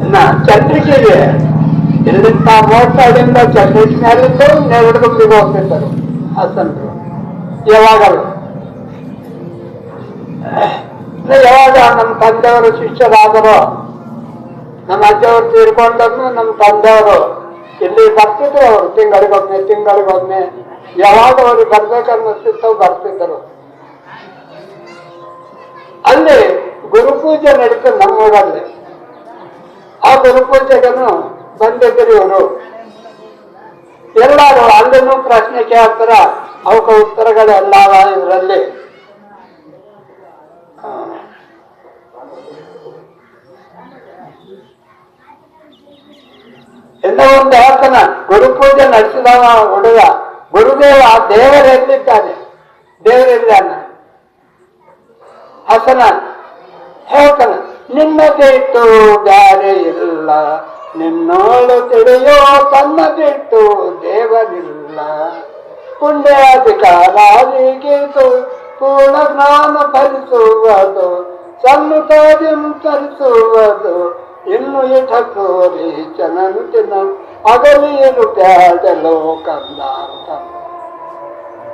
ಇನ್ನ ಚಂದ್ರಿಕೆಗೆ ಇಲ್ಲಿಂದ ಮೋಟಾಡಿಂದ ಚಂದ್ರಿಕೆ ಮೇಲಿದ್ದು ನೇರಳಗೊಂಡಿಗೆ ಹೋಗ್ತಿದ್ದರು ಹಸನ್ರು ಯಾವಾಗಲೂ ಇನ್ನು ಯಾವಾಗ ನಮ್ಮ ತಂದೆಯವರು ಶಿಷ್ಯರಾದರು ನಮ್ಮ ಅಜ್ಜವರು ತೀರ್ಕೊಂಡನ್ನು ನಮ್ಮ ತಂದೆಯವರು ಇಲ್ಲಿ ಬರ್ತಿದ್ರು ಅವರು ತಿಂಗಳಿಗೊಮ್ಮೆ ತಿಂಗಳಿಗೊಮ್ಮೆ ಯಾವಾಗ ಅವ್ರಿಗೆ ಬರ್ಬೇಕನ್ನಿಸ್ತಿತ್ತು ಬರ್ತಿದ್ದರು ಅಲ್ಲಿ ಗುರುಪೂಜೆ ನಡೀತು ನಮ್ಮೂರಲ್ಲಿ ಆ ಗುರುಪೂಜೆಗನು ಬಂದಿದ್ದರು ಇವರು ಎಲ್ಲರೂ ಅಲ್ಲೂ ಪ್ರಶ್ನೆ ಕೇಳ್ತಾರ, ಅವಕ ಉತ್ತರಗಳೆಲ್ಲ ಇದರಲ್ಲಿ. ಎಲ್ಲ ಒಂದು ಹೇಳ್ತಾನ ಗುರುಪೂಜೆ ನಡೆಸಿದವ ಹುಡುಗ, ಗುರುದೇವ ದೇವರೆಲ್ಲಿದ್ದಾನೆ ದೇವರಿದ್ದಾನ ಹಸನ ಹೇಳ್ತಾನ ನಿನ್ನದಿಟ್ಟು ಬ್ಯಾರೆ ಇಲ್ಲ ನಿನ್ನೋಳು ತಿಳಿಯೋ ತನ್ನ ಬಿಟ್ಟು ದೇವರಿಲ್ಲ ಪುಣ್ಯಾಧಿಕಾರಿಗಿದು ಪೂರ್ಣ ಜ್ಞಾನ ಫಲಿಸುವುದು ಸನ್ನುತಾದಿಂ ತರಿಸುವುದು. ಇನ್ನು ಇಠ ಕೋರಿ ಜನಂತಿನ ಅಗಲಿಯಲು ಬ್ಯಾಡಲೋ ಕಂದ ಅಂತ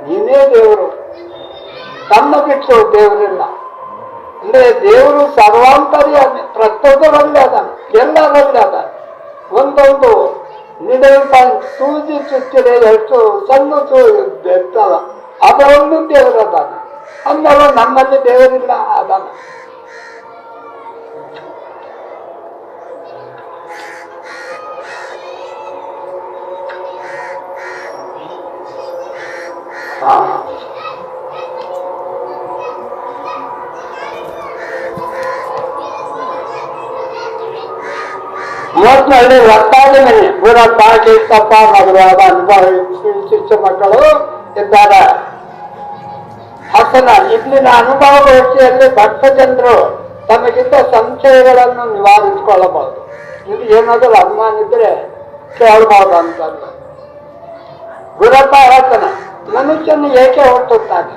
ನೀನೇ ದೇವರು. ತನ್ನ ಬಿಟ್ಟು ದೇವರಿಲ್ಲ. ಅಂದ್ರೆ ದೇವರು ಸರ್ವಾಂತರ್ಯ ಪ್ರತ್ಯೇಕದಲ್ಲಿ ಅದಾನ, ಎಲ್ಲರಲ್ಲಿ ಅದಾನ. ಒಂದೊಂದು ಪಾಯಿಂಟ್ ಸೂಜಿ ಚುಚ್ಚಿದೆ ಎಷ್ಟು ಸಣ್ಣ ಇರ್ತದ ಅದರಲ್ಲೂ ದೇವರು ಅದಾನ ಅಂದವ ನಮ್ಮಲ್ಲಿ ದೇವರಿಲ್ಲ ಅದಾನ ಹಾ. ಮೋಸ್ಟ್ನಲ್ಲಿ ಒಟ್ಟಾಗಿ ಇವರ ಗುರಪ್ಪ ತಪ್ಪ ಮಗುವಾದ ಅನುಭವ ಮಕ್ಕಳು ಇದ್ದಾರೆ. ಹಸನ, ಇಲ್ಲಿನ ಅನುಭವ ಗೋಷ್ಠಿಯಲ್ಲಿ ಭಕ್ತ ಜನರು ತಮಗಿದ್ದ ಸಂಶಯಗಳನ್ನು ನಿವಾರಿಸಿಕೊಳ್ಳಬಹುದು. ಇದು ಏನಾದರೂ ಅನುಮಾನ ಇದ್ರೆ ಕೇಳಬಹುದು ಅಂತ ಗುರಪ್ಪ ಹೇಳ್ತಾನೆ, ಮನುಷ್ಯನ ಏಕೆ ಹುಟ್ಟುತ್ತಾನೆ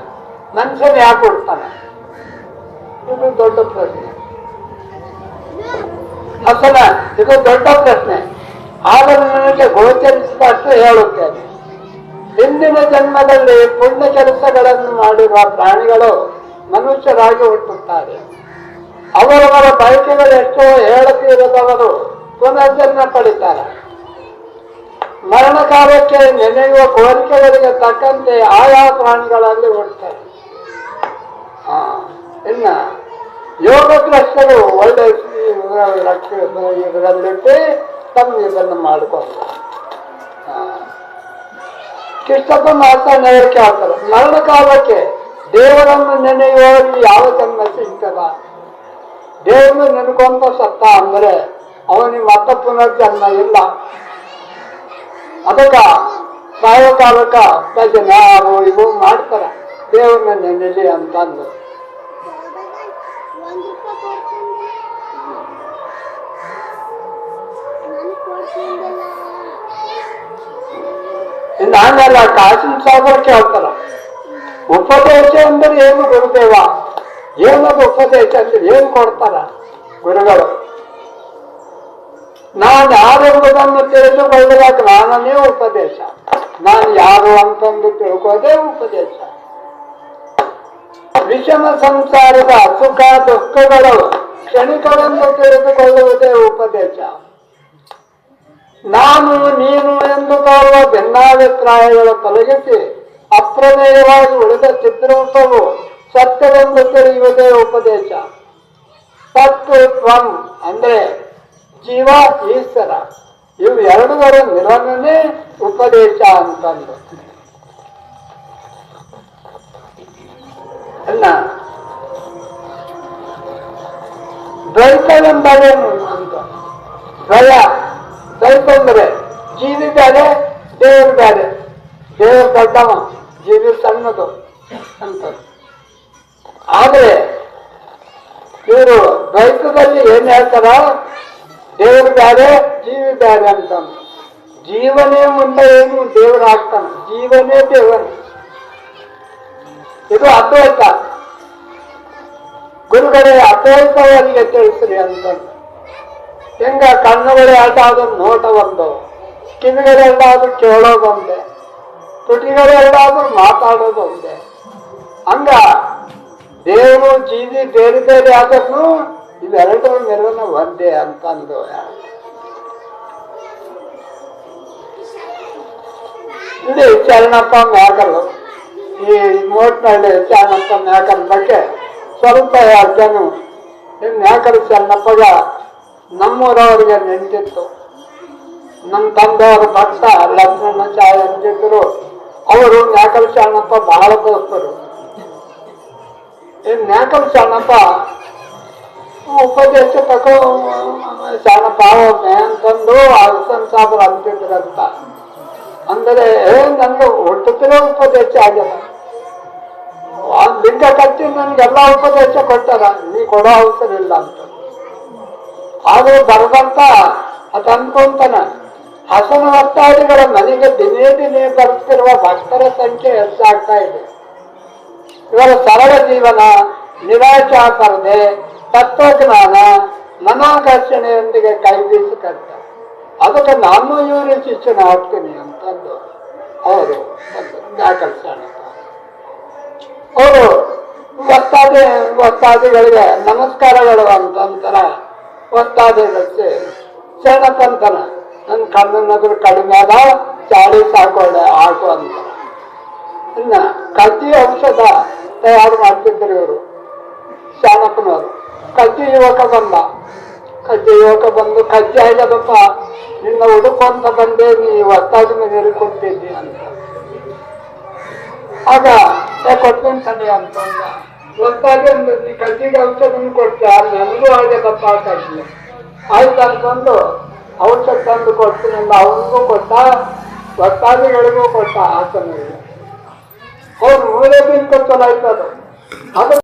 ಮನುಷ್ಯನ ಯಾಕೆ ಹುಡ್ತಾನೆ ಇದು ದೊಡ್ಡ ಪ್ರಶ್ನೆ. ಹಸನ ಇದು ದೊಡ್ಡ ಪ್ರಶ್ನೆ. ಆದರೆ ನನಗೆ ಗೋಚರಿಸಿದಷ್ಟು ಹೇಳುತ್ತೇನೆ. ಹಿಂದಿನ ಜನ್ಮದಲ್ಲಿ ಪುಣ್ಯ ಕೆಲಸಗಳನ್ನು ಮಾಡಿರುವ ಪ್ರಾಣಿಗಳು ಮನುಷ್ಯರಾಗಿ ಹುಟ್ಟುತ್ತಾರೆ. ಅವರವರ ಬಯಕೆಗಳು ಎಷ್ಟೋ ಹೇಳದಿರದವರು ಪುನರ್ಜನ್ಮ ಪಡಿತಾರೆ. ಮರಣ ಕಾಲಕ್ಕೆ ನೆನೆಯುವ ಕೋರಿಕೆಗಳಿಗೆ ತಕ್ಕಂತೆ ಆಯಾ ಪ್ರಾಣಿಗಳಲ್ಲಿ ಆ, ಇನ್ನ ಯೋಗಗ್ರಸ್ತರು ಒಳ್ಳೆ ಲಕ್ಷ ತಮ್ಮ ಇದನ್ನು ಮಾಡಿಕೊಂಡು. ಕೃಷ್ಣಪ್ಪ ಮಾತಾಡ ಕೇಳ್ತಾರೆ? ಮರಣ ಕಾಲಕ್ಕೆ ದೇವರನ್ನು ನೆನೆಯುವವರಿಗೆ ಯಾವ ತನ್ನ ಸಿಗ್ತದ ದೇವರನ್ನು ನೆನ್ಕೊಂತ ಸತ್ತ ಅಂದ್ರೆ ಅವನಿಗೆ ಮತ್ತ ಪುನರ್ಜನ್ಮ ಇಲ್ಲ. ಅದಕ್ಕೆ ಸಾಯೋ ಕಾಲಕ್ಕೆ ಭಜನೆ ಇವು ಮಾಡ್ತಾರ. ದೇವ್ರನ್ನ ನೆನೆಲಿ ಅಂತಂದು ಆ ಕಾಸಿನ ಸಾಗರ್ ಕೇಳ್ತಾರ ಉಪದೇಶ ಅಂದ್ರೆ ಏನು ಗುರುದೇವ? ಏನದು ಉಪದೇಶ ಅಂದ್ರೆ ಏನು ಕೊಡ್ತಾರ ಗುರುಗಳು? ನಾನು ಯಾರೆಂಬುದನ್ನು ತಿಳಿದುಕೊಳ್ಳುವಾಗ ನಾನೇ ಉಪದೇಶ. ನಾನು ಯಾರು ಅಂತಂದು ತಿಳ್ಕೋದೇ ಉಪದೇಶ. ವಿಷಮ ಸಂಸಾರದ ಸುಖ ದುಃಖಗಳು ಕ್ಷಣಿಕವೆಂದು ತಿಳಿದುಕೊಳ್ಳುವುದೇ ಉಪದೇಶ. ನಾನು, ನೀನು ಎಂದು ತೋರುವ ಭಿನ್ನಾಭಿಪ್ರಾಯಗಳು ತೊಲಗಿಸಿ ಅಪ್ರಮೇಯವಾಗಿ ಉಳಿದ ಚಿತ್ರರೂಪವು ಸತ್ಯವೆಂದು ತಿಳಿಯುವುದೇ ಉಪದೇಶ. ಸತ್ತು ಅಂದ್ರೆ ಜೀವ, ಈಶ್ವರ. ಇವು ಎರಡುಗಳ ಮಿಲನನೇ ಉಪದೇಶ ಅಂತಂದು. ಅಲ್ಲ ದ್ವೈತವೆಂಬರೇನು ಅಂತ ದ್ವಯ ದ್ವೈತ ಅಂದ್ರೆ ಜೀವಿ ಬೇರೆ ದೇವ್ರ ಬೇರೆ ದೇವ್ರ ದೊಡ್ಡವ, ಜೀವಿ ಸಣ್ಣದು ಅಂತ ಆದರೆ ಇವರು ದ್ವೈತದಲ್ಲಿ ಏನ್ ಹೇಳ್ತಾರ? ದೇವ್ರ ಬೇರೆ ಜೀವಿ ಬೇರೆ ಅಂತ ಜೀವನೇ ಮುಂದೆ ಏನು ದೇವರಾಗ್ತಾನೆ ಜೀವನೇ ದೇವರು. ಇದು ಅದ್ವೈತ. ಗುರುಗಳೇ, ಅದ್ವೈತವರಿಗೆ ತಿಳಿಸ್ರಿ ಅಂತ ಹೆಂಗ ಕಣ್ಣುಗಳೇ ಅಲ್ಲಾದ್ರೂ ನೋಟ ಒಂದು ಕಿವಿಗಳೆಲ್ಲಾದ್ರೂ ಕೇಳೋದು ಒಂದೇ ತುಟಿಗಳೆಲ್ಲಾದ್ರೂ ಮಾತಾಡೋದು ಒಂದೇ ಹಂಗ ದೇವರು ಜೀವಿ ಬೇರೆ ಬೇರೆ ಆದ್ರೂ ಇವೆರಡರ ಮಿಲನ ಒಂದೇ ಅಂತಂದು ಇಲ್ಲಿ ಚರಣಪ್ಪ ಮ್ಯಾಕಲ್ ಈ ಮೋಟ್ನಲ್ಲಿ ಚರಣಪ್ಪ ಮ್ಯಾಕಲ್ ಬಗ್ಗೆ ಸ್ವಲ್ಪ ಹೇಳ್ತೇನೆ ಈ ಮ್ಯಾಕಲ್ ಚರಣಪ್ಪಗ ನಮ್ಮೂರವರಿಗೆ ನೆಂಟಿತ್ತು ನಮ್ಮ ತಂದೆಯವರು ಭಕ್ತ ಲಕ್ಷ್ಮಣ, ಚಾಯ್ ಅಂತಿದ್ರು ಅವರು ನ್ಯಾಕಲ್ ಶಾಣಪ್ಪ ಬಹಳ ದೋಸ್ತರು. ಈ ನ್ಯಾಕಲ್ ಶಾಣಪ್ಪ ಉಪದೇಶ ತಗೋ ಶಾಣಪ್ಪ ಒಮ್ಮೆ ಅಂತಂದು ಅರ್ಸನ್ ಸಾಬ್ರು ಅಂತಿದ್ರಂತ ಅಂದರೆ ನನ್ಗೆ ಹುಟ್ಟುತ್ತಿರೋ ಉಪದೇಶ ಆಗ್ಯದ. ಲಿಂಗ ಕಟ್ಟಿ ನನಗೆಲ್ಲ ಉಪದೇಶ ಕೊಟ್ಟಾರ. ನೀ ಕೊಡೋ ಅವಸರ ಇಲ್ಲ ಅಂತ. ಆದ್ರೂ ಬರದಂತ ಅದ್ ಅನ್ಕೊಂತಾನ ಹಸನ ಭಕ್ತಾದಿಗಳ ಮನೆಗೆ ದಿನೇ ದಿನೇ ಬರುತ್ತಿರುವ ಭಕ್ತರ ಸಂಖ್ಯೆ ಹೆಚ್ಚಾಗ್ತಾ ಇದೆ. ಇವರ ಸರಳ ಜೀವನ ನಿರಾಶಾಪರದೆ ತತ್ವಜ್ಞಾನ, ಮನಾಕರ್ಷಣೆಯೊಂದಿಗೆ ಕೈ ಬೀಸಿಕರ್ತಾರೆ ಅದಕ್ಕೆ ನಾನು ಇವರು ಶಿಕ್ಷಣ ಹಾಕ್ತೀನಿ ಅಂತಂದು ಅವರು ಆಕರ್ಷಣ ಅವರು ಭಕ್ತಾದಿ ಭಕ್ತಾದಿಗಳಿಗೆ ನಮಸ್ಕಾರಗಳು ಅಂತಂತಾರ. ಒತ್ತಾದಿಗಳಿಗೆ ಶರಣಪ್ಪಂತನ ನನ್ನ ಕಣ್ಣನ್ನಾದ್ರೂ ಕಡಿಮೆ ಆದ ಚಾಳಿ ಸಾಕೊಳ್ಳೆ ಹಾಕು ಅಂತ. ಇನ್ನ ಕಜ್ಜಿ ಔಷಧ ತಯಾರು ಮಾಡ್ತಿದ್ರು ಇವರು. ಶಾಣಪ್ಪನವರು. ಕಜ್ಜಿ ಯುವಕ ಬಂದ. ಕಜ್ಜಿ ಯುವಕ ಬಂದು ಕಜ್ಜಿ ಆಗ್ಯದಪ್ಪ ನಿನ್ನ ಹುಡುಕೊಂತ ಬಂದೆ, ನೀ ಒತ್ತಾದ ಮೇಲೆ ಕೊಟ್ಟಿದ್ದಿ ಅಂತ. ಆಗ ಕೊಡ್ತೀನಿ ತಡಿ ಅಂತ ಒತ್ತಾಗಿ ಒಂದು ಕಜ್ಜಿಗೆ ಔಷಧ ಕೊಡ್ತ ನನಗೂ ಹಾಗೆ ಕಜ್ಜಿ ಆಯ್ತು ಅಂತಂದು ಔಷಧ ತಂದು ಕೊಡ್ತೀನಿ ಅವನಿಗೂ ಕೊಟ್ಟ ಸ್ವತ್ತಾದಿಗಳಿಗೂ ಕೊಟ್ಟ ಆತನಿಗೆ ಅವ್ರು ಮೂಲೆ ಬಿಂಕ ಚಲಾಯ್ತದ ಅದು